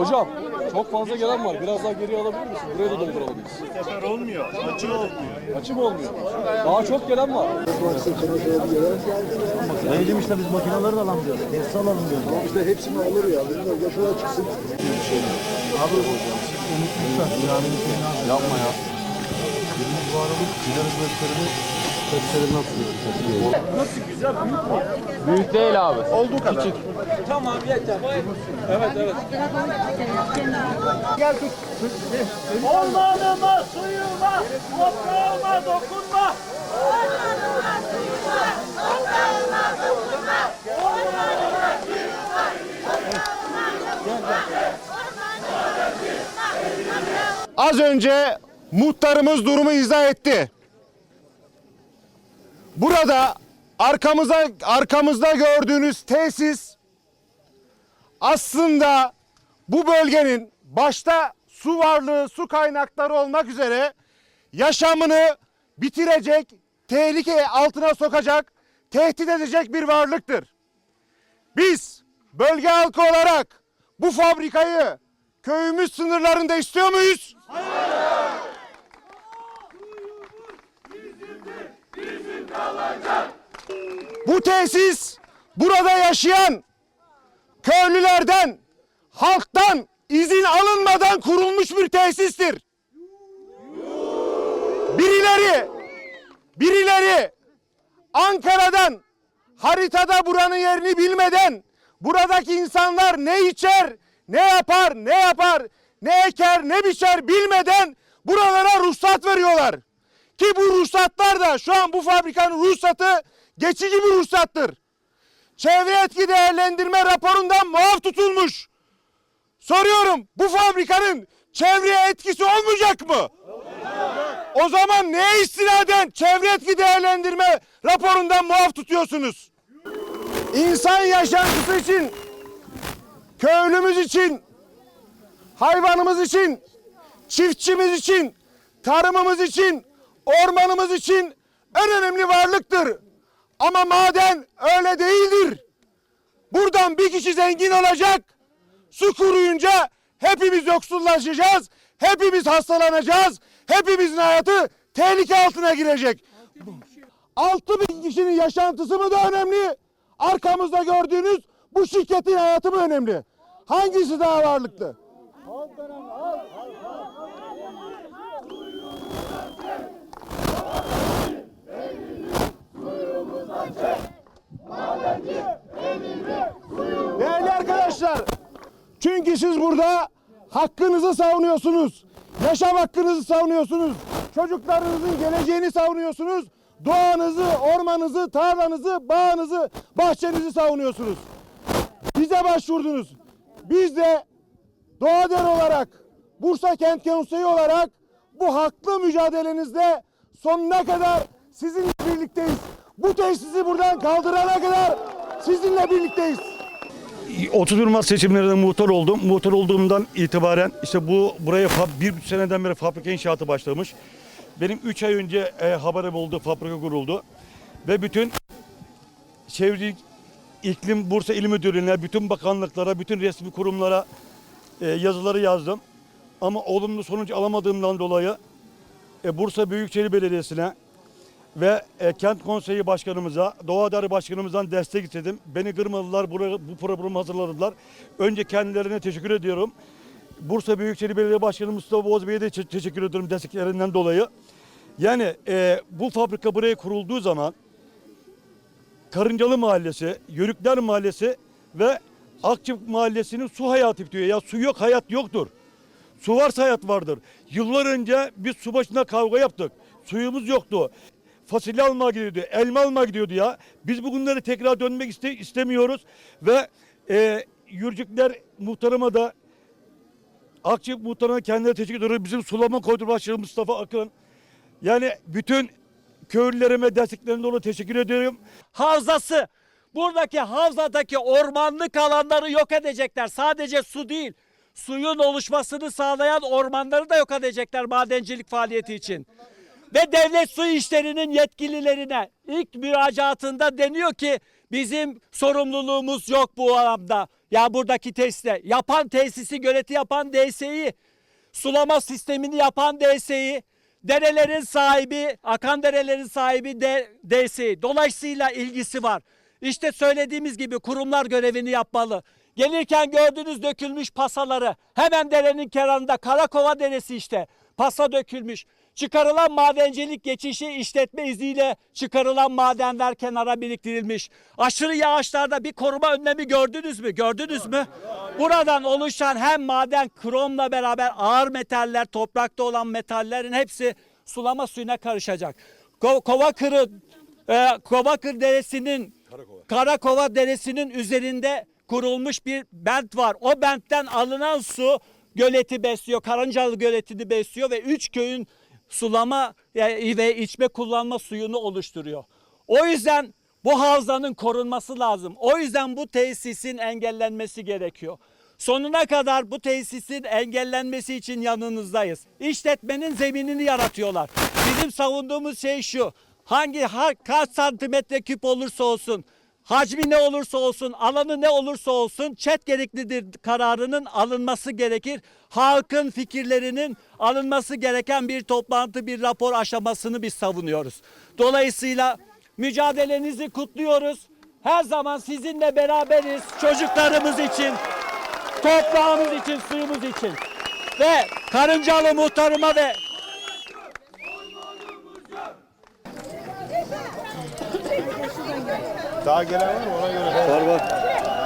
Hocam çok fazla gelen var. Biraz daha geriye alabilir misin? Buraya da dolduralım biz. Bu sefer olmuyor. Açı olmuyor. Açı mı olmuyor? Daha çok gelen var. Neydim işte biz makineleri de alalım diyoruz. Alalım diyoruz. Ama işte hepsini alır ya. Benim de şuraya çıksın. Abi unutmuşlar. Yani Yapma ya. birimiz bu aralık gideriz gösterini testlerini atıyoruz. Büyük değil abi. Olduğu kadar. Evet evet. Ormanıma, suyuma, toprağıma dokunma. Az önce muhtarımız durumu izah etti. Burada arkamıza arkamızda gördüğünüz tesis aslında bu bölgenin başta su varlığı, su kaynakları olmak üzere yaşamını bitirecek, tehlike altına sokacak, tehdit edecek bir varlıktır. Biz bölge halkı olarak bu fabrikayı köyümüz sınırlarında istiyor muyuz? Bu tesis burada yaşayan köylülerden, halktan izin alınmadan kurulmuş bir tesistir. Birileri, birileri Ankara'dan haritada buranın yerini bilmeden buradaki insanlar ne içer, ne yapar, ne yapar, ne eker, ne biçer bilmeden buralara ruhsat veriyorlar. Ki bu ruhsatlar da şu an bu fabrikanın ruhsatı geçici bir ruhsattır. Çevre etki değerlendirme raporundan muaf tutulmuş. Soruyorum bu fabrikanın çevreye etkisi olmayacak mı? O zaman neye istinaden çevre etki değerlendirme raporundan muaf tutuyorsunuz? İnsan yaşantısı için, köylümüz için, hayvanımız için, çiftçimiz için, tarımımız için, ormanımız için en önemli varlıktır. Ama maden öyle değildir. Buradan bir kişi zengin olacak, su kuruyunca hepimiz yoksullaşacağız, hepimiz hastalanacağız, hepimizin hayatı tehlike altına girecek. 6 bin kişinin yaşantısı mı da önemli? Arkamızda gördüğünüz bu şirketin hayatı mı önemli? Hangisi daha varlıklı? Çünkü siz burada hakkınızı savunuyorsunuz. Yaşam hakkınızı savunuyorsunuz. Çocuklarınızın geleceğini savunuyorsunuz. Doğanızı, ormanınızı, tarlanızı, bağınızı, bahçenizi savunuyorsunuz. Bize başvurdunuz. Biz de Doğa Der olarak, Bursa Kent Konseyi olarak bu haklı mücadelenizde sonuna kadar sizinle birlikteyiz. Bu tesisi buradan kaldırana kadar sizinle birlikteyiz. 31 Mart seçimlerinde muhtar oldum. Muhtar olduğumdan itibaren işte bu buraya bir seneden beri fabrika inşaatı başlamış. Benim 3 ay önce e, haberim oldu, fabrika kuruldu. Ve bütün çevre iklim Bursa İl Müdürlüğü'ne, bütün bakanlıklara, bütün resmi kurumlara e, yazıları yazdım. Ama olumlu sonuç alamadığımdan dolayı e, Bursa Büyükşehir Belediyesi'ne ve e, kent konseyi başkanımıza, Doğa Darı başkanımızdan destek istedim. Beni kırmadılar, buraya, bu programı hazırladılar. Önce kendilerine teşekkür ediyorum. Bursa Büyükşehir Belediye Başkanı Mustafa Boz Bey'e de te- teşekkür ediyorum desteklerinden dolayı. Yani e, bu fabrika buraya kurulduğu zaman Karıncalı Mahallesi, Yörükler Mahallesi ve Akçık Mahallesi'nin su hayatı bitiyor. Ya su yok, hayat yoktur. Su varsa hayat vardır. Yıllar önce biz su başına kavga yaptık. Suyumuz yoktu. Fasulye almaya gidiyordu, elma almaya gidiyordu ya. Biz bugünleri tekrar dönmek iste, istemiyoruz. Ve e, Yürcükler muhtarıma da Akçık muhtarına kendine teşekkür ediyorum. Bizim sulama koydu başkanı Mustafa Akın. Yani bütün köylülerime desteklerinden dolayı teşekkür ediyorum. havzası. Buradaki havzadaki ormanlık alanları yok edecekler. Sadece su değil. Suyun oluşmasını sağlayan ormanları da yok edecekler madencilik faaliyeti için. Ve devlet su işlerinin yetkililerine ilk müracaatında deniyor ki Bizim sorumluluğumuz yok bu alanda. Ya buradaki tesiste. Yapan tesisi, göleti yapan DSİ, sulama sistemini yapan DSİ, derelerin sahibi, akan derelerin sahibi de DSİ. Dolayısıyla ilgisi var. İşte söylediğimiz gibi kurumlar görevini yapmalı. Gelirken gördüğünüz dökülmüş pasaları hemen derenin kenarında Karakova Deresi işte pasa dökülmüş. Çıkarılan madencilik geçişi işletme izniyle çıkarılan madenler kenara biriktirilmiş. Aşırı yağışlarda bir koruma önlemi gördünüz mü? Gördünüz mü? Buradan oluşan hem maden kromla beraber ağır metaller, toprakta olan metallerin hepsi sulama suyuna karışacak. Ko- Kova Kırı, e, Kovakır Deresi'nin Karakova Deresi'nin üzerinde kurulmuş bir bent var. O bentten alınan su göleti besliyor. Karıncalı göletini besliyor ve üç köyün sulama e, ve içme kullanma suyunu oluşturuyor. O yüzden bu havzanın korunması lazım. O yüzden bu tesisin engellenmesi gerekiyor. Sonuna kadar bu tesisin engellenmesi için yanınızdayız. İşletmenin zeminini yaratıyorlar. Bizim savunduğumuz şey şu. Hangi ha- kaç santimetre küp olursa olsun, hacmi ne olursa olsun, alanı ne olursa olsun çet gereklidir kararının alınması gerekir. Halkın fikirlerinin alınması gereken bir toplantı, bir rapor aşamasını biz savunuyoruz. Dolayısıyla mücadelenizi kutluyoruz. Her zaman sizinle beraberiz çocuklarımız için, toprağımız için, suyumuz için. Ve Karıncalı muhtarıma ve Daha gelen var mı ona göre? Var var.